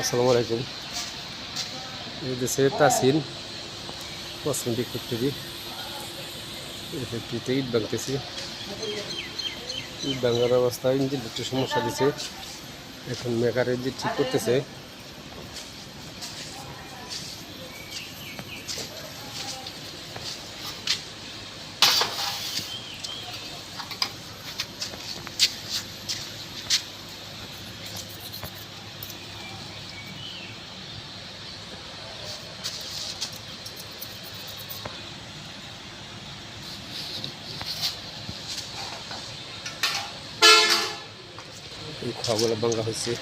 আসসালামু আলাইকুম। এই তাসিন কসমেটিক ফ্যাক্টরি ইট ভাঙতেছে। ইট ভাঙার অবস্থায় ইঞ্জিন একটু সমস্যা দিছে। এখন মেকার ইঞ্জিন ঠিক করতেছে। এই খাওয়াগুলো ভাঙা হয়েছে।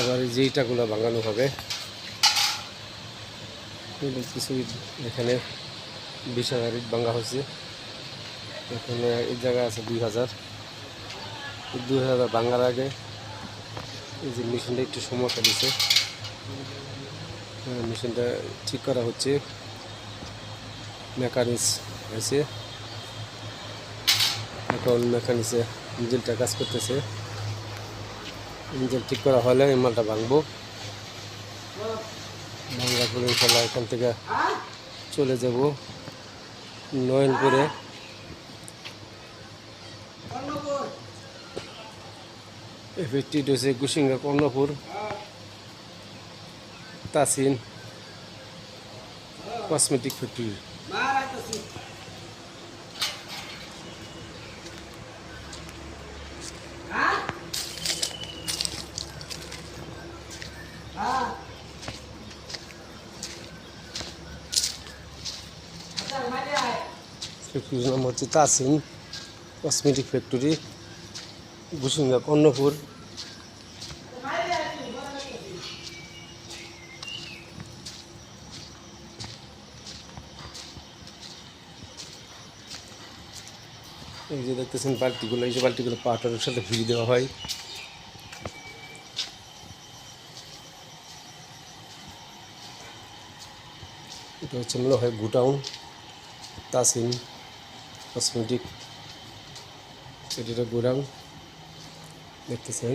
আবার এই যে ইটাগুলো ভাঙানো হবে কিছু এখানে বিশ হাজার ইট ভাঙা হয়েছে। এখানে এই জায়গা আছে দুই হাজার। দুই হাজার ভাঙার আগে এই যে মেশিনটা একটু সমস্যা দিছে। হ্যাঁ, মেশিনটা ঠিক করা হচ্ছে। মেকানিক্স আছে। এখন মেকানিক্সে ইঞ্জিনটা কাজ করতেছে। ইঞ্জিন ঠিক করা হলে এই মালটা ভাঙবো। ভাঙার পরে ইনশাল্লাহ এখান থেকে চলে যাব নয়নপুরে। এফেক্টিভ হচ্ছে Kusinga Karnapur. Tasin cosmetic factory. ফ্যাক্টরির নাম হচ্ছে তাসিন কসমেটিক ফ্যাক্টরি কুসিঙ্গা কর্ণপুর এই যে দেখতেছেন বালতিগুলো, এই যে বালতিগুলো পাউডারের সাথে ভিড় দেওয়া হয়। এটা হচ্ছে মনে হয় গুটাউন তাসিম কসমেটিক। এটা গোডাউন দেখতেছেন।